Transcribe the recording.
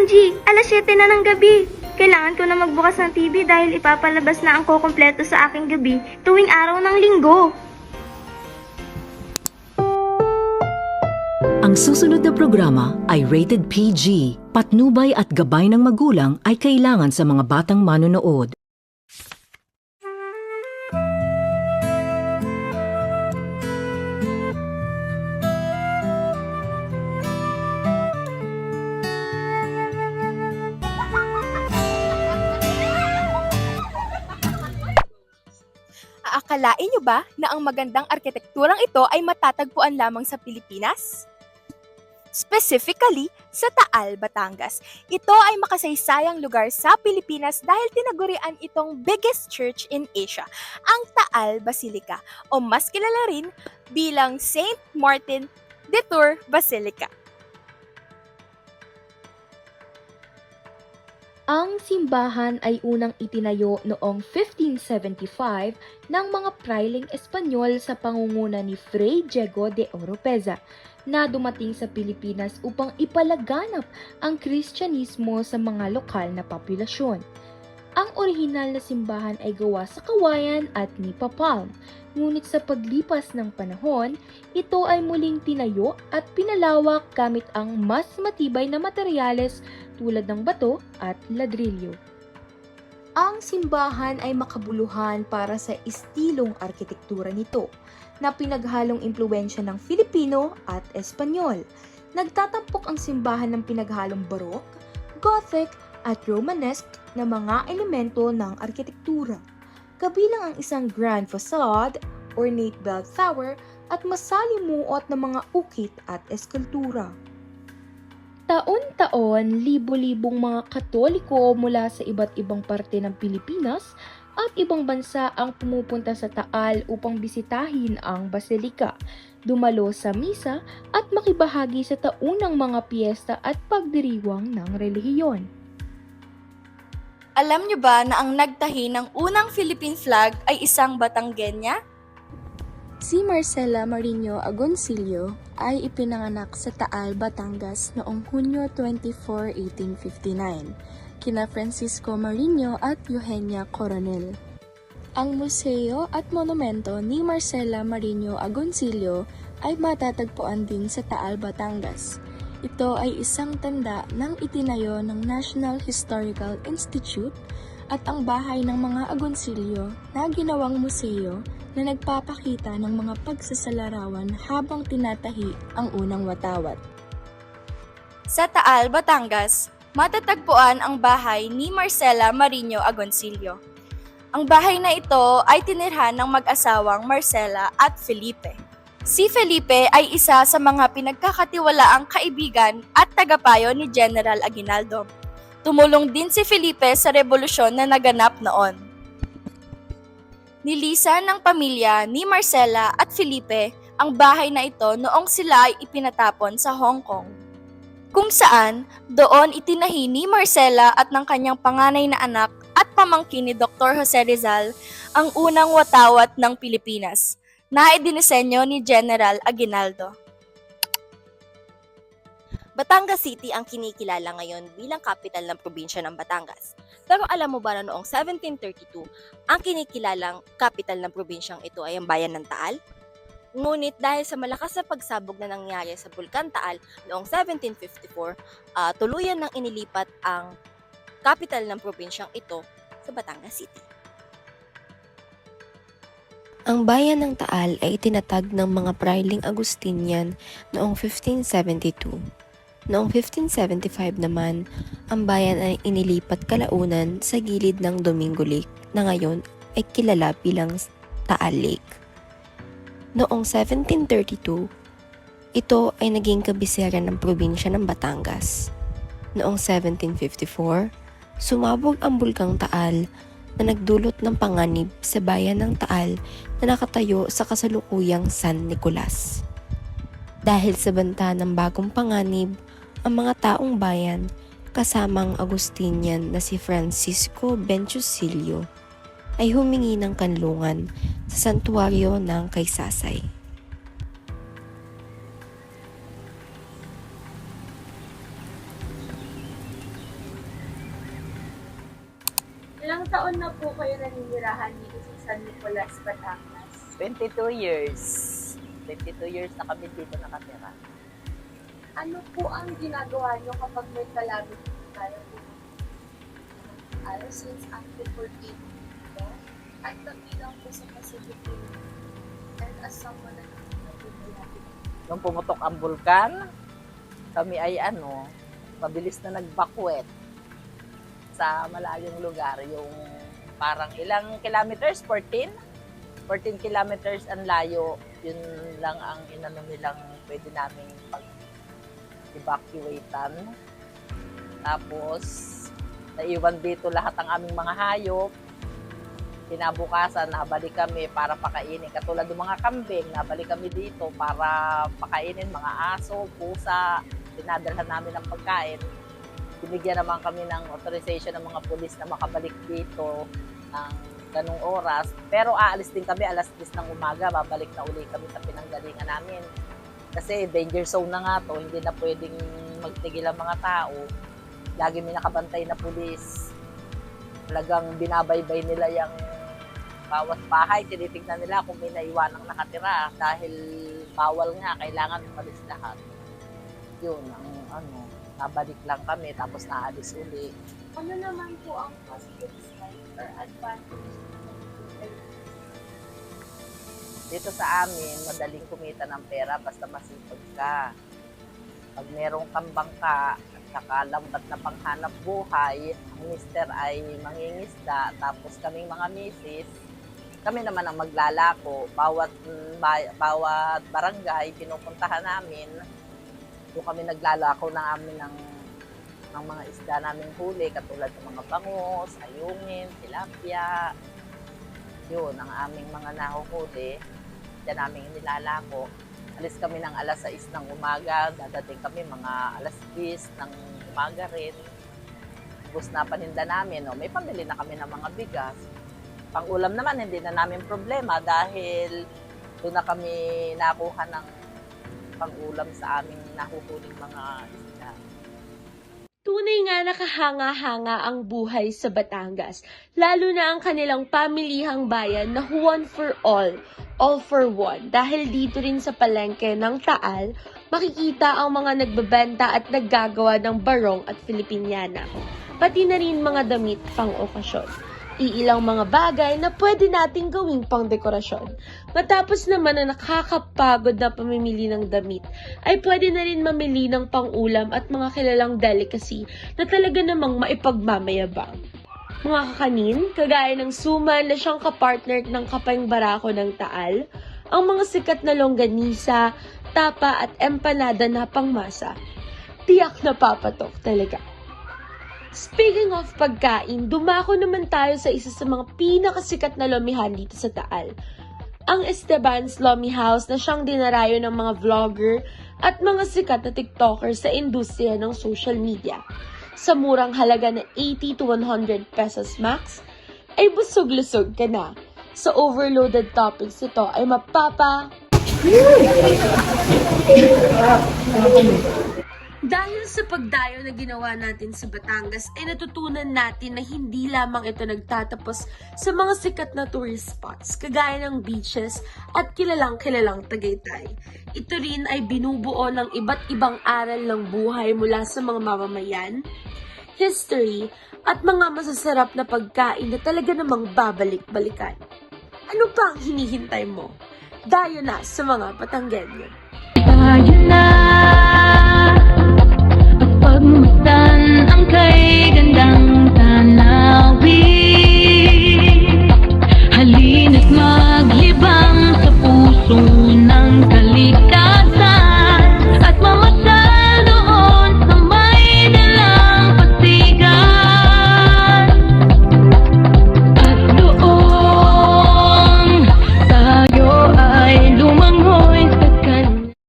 OMG, alas 7 na ng gabi. Kailangan ko na magbukas ng TV dahil ipapalabas na ang kukumpleto sa aking gabi tuwing araw ng linggo. Ang susunod na programa ay rated PG. Patnubay at gabay ng magulang ay kailangan sa mga batang manonood. Aakalain nyo ba na ang magandang arkitekturang ito ay matatagpuan lamang sa Pilipinas? Specifically, sa Taal, Batangas. Ito ay makasaysayang lugar sa Pilipinas dahil tinagurian itong biggest church in Asia, ang Taal Basilica, o mas kilala rin bilang St. Martin de Tours Basilica. Ang simbahan ay unang itinayo noong 1575 ng mga prailing Espanyol sa pangunguna ni Fray Diego de Oropeza na dumating sa Pilipinas upang ipalaganap ang Kristyanismo sa mga lokal na populasyon. Ang orihinal na simbahan ay gawa sa kawayan at nipa palm, ngunit sa paglipas ng panahon, ito ay muling tinayo at pinalawak gamit ang mas matibay na materyales tulad ng bato at ladrilyo. Ang simbahan ay makabuluhan para sa istilong arkitektura nito na pinaghalong impluensya ng Filipino at Espanyol. Nagtatampok ang simbahan ng pinaghalong Baroque, Gothic at Romanesque na mga elemento ng arkitektura. Kabilang ang isang grand facade, ornate bell tower at masalimuot na mga ukit at eskultura. Taon-taon, libo-libong mga Katoliko mula sa iba't ibang parte ng Pilipinas at ibang bansa ang pumupunta sa Taal upang bisitahin ang basilika, dumalo sa misa at makibahagi sa taunang mga piyesta at pagdiriwang ng relihiyon. Alam nyo ba na ang nagtahi ng unang Philippine flag ay isang Batanggenya? Si Marcela Marino Agoncillo ay ipinanganak sa Taal, Batangas noong Hunyo 24, 1859, kina Francisco Marino at Eugenia Coronel. Ang museo at monumento ni Marcela Marino Agoncillo ay matatagpuan din sa Taal, Batangas. Ito ay isang tanda ng itinayo ng National Historical Institute at ang bahay ng mga Agoncillo na ginawang museo na nagpapakita ng mga pagsasalarawan habang tinatahi ang unang watawat. Sa Taal, Batangas, matatagpuan ang bahay ni Marcela Marino Agoncillo. Ang bahay na ito ay tinirhan ng mag-asawang Marcela at Felipe. Si Felipe ay isa sa mga pinagkakatiwalaang kaibigan at tagapayo ni General Aguinaldo. Tumulong din si Felipe sa revolusyon na naganap noon. Nilisan ng pamilya ni Marcela at Felipe ang bahay na ito noong sila ay ipinatapon sa Hong Kong. Kung saan, doon itinahi ni Marcela at ng kanyang panganay na anak at pamangkin ni Dr. Jose Rizal ang unang watawat ng Pilipinas na idinisenyo ni General Aguinaldo. Batangas City ang kinikilala ngayon bilang capital ng probinsya ng Batangas. Pero alam mo ba na noong 1732, ang kinikilalang capital ng probinsyang ito ay ang bayan ng Taal? Ngunit dahil sa malakas na pagsabog na nangyari sa Bulkan Taal noong 1754, ah, tuluyan nang inilipat ang capital ng probinsyang ito sa Batangas City. Ang bayan ng Taal ay itinatag ng mga Prailing Agustinian noong 1572. Noong 1575 naman, ang bayan ay inilipat kalaunan sa gilid ng Domingo Lake na ngayon ay kilala bilang Taal Lake. Noong 1732, ito ay naging kabisera ng probinsya ng Batangas. Noong 1754, sumabog ang bulkang Taal na nagdulot ng panganib sa bayan ng Taal na nakatayo sa kasalukuyang San Nicolas. Dahil sa banta ng bagong panganib, ang mga taong bayan kasamang Agustinian na si Francisco Benchusilio ay humingi ng kanlungan sa santuaryo ng Kaysasay. Ilang taon na po kayo naninirahan dito sa San Nicolas, Batangas? 22 years. 22 years na kami dito nakatira. Ano po ang ginagawa nyo kapag may calamity tayo po? Ano, since for eight po, at kabilang po sa Pacific and as someone na Nung pumutok ang bulkan, kami ay ano, mabilis na nagbakwet sa malayong lugar. Yung parang ilang kilometers? 14? 14 kilometers ang layo. Yun lang ang inano nilang pwede namin pag-evacuatean. Tapos, naiwan dito lahat ang aming mga hayop. Kinabukasan, nabalik kami para pakainin. Katulad ng mga kambing, nabalik kami dito para pakainin mga aso, pusa. Dinadalhan namin ng pagkain. Binigyan naman kami ng authorization ng mga pulis na makabalik dito ng ganong oras. Pero aalis din kami alas 10 ng umaga, babalik na uli kami sa pinanggalingan namin. Kasi danger zone na nga to, hindi na pwedeng magtigil ang mga tao. Lagi may nakabantay na pulis. Talagang binabaybay nila yung bawat bahay, tinitignan nila kung may naiwanang nakatira dahil bawal nga, kailangan umalis lahat. Yun, ang ano, nabalik lang kami tapos naalis uli. Ano naman po ang positive side or advantage Dito sa amin, madaling kumita ng pera basta masipag ka. Pag merong kang bangka at saka lambat na panghanap buhay, ang mister ay mangingisda, tapos kaming mga misis, kami naman ang maglalako. Bawat, mm, bawat barangay, pinupuntahan namin, doon kami naglalako ng amin ng ng mga isda namin huli, katulad ng mga bangus, ayungin, tilapia, yun, ang aming mga nahuhuli dyan namin nilalako. Alis kami ng alas 6 ng umaga, dadating kami mga alas 10 ng umaga rin. Tapos na paninda namin, no? may pamili na kami ng mga bigas. Pang ulam naman, hindi na namin problema dahil doon na kami nakuha ng pang ulam sa aming nahuhuling mga isda. Tunay nga nakahanga-hanga ang buhay sa Batangas, lalo na ang kanilang pamilihang bayan na one for all, all for one. Dahil dito rin sa palengke ng Taal, makikita ang mga nagbebenta at naggagawa ng barong at Filipiniana. Pati na rin mga damit pang okasyon. Iilang mga bagay na pwede nating gawing pang dekorasyon. Matapos naman na nakakapagod na pamimili ng damit, ay pwede na rin mamili ng pangulam at mga kilalang delicacy na talaga namang maipagmamayabang. Mga kakanin, kagaya ng suman na siyang kapartner ng kapayng barako ng taal, ang mga sikat na longganisa, tapa at empanada na pangmasa. Tiyak na papatok talaga. Speaking of pagkain, dumako naman tayo sa isa sa mga pinakasikat na lomihan dito sa Taal. Ang Esteban's Lomi House na siyang dinarayo ng mga vlogger at mga sikat na TikToker sa industriya ng social media. Sa murang halaga na 80 to 100 pesos max, ay busog-lusog ka na. Sa overloaded toppings ito ay mapapa Dahil sa pagdayo na ginawa natin sa Batangas, ay natutunan natin na hindi lamang ito nagtatapos sa mga sikat na tourist spots, kagaya ng beaches at kilalang kilalang Tagaytay. Ito rin ay binubuo ng iba't ibang aral ng buhay mula sa mga mamamayan, history, at mga masasarap na pagkain na talaga namang babalik-balikan. Ano pa ang hinihintay mo? Dayo na sa mga Batanggenyo.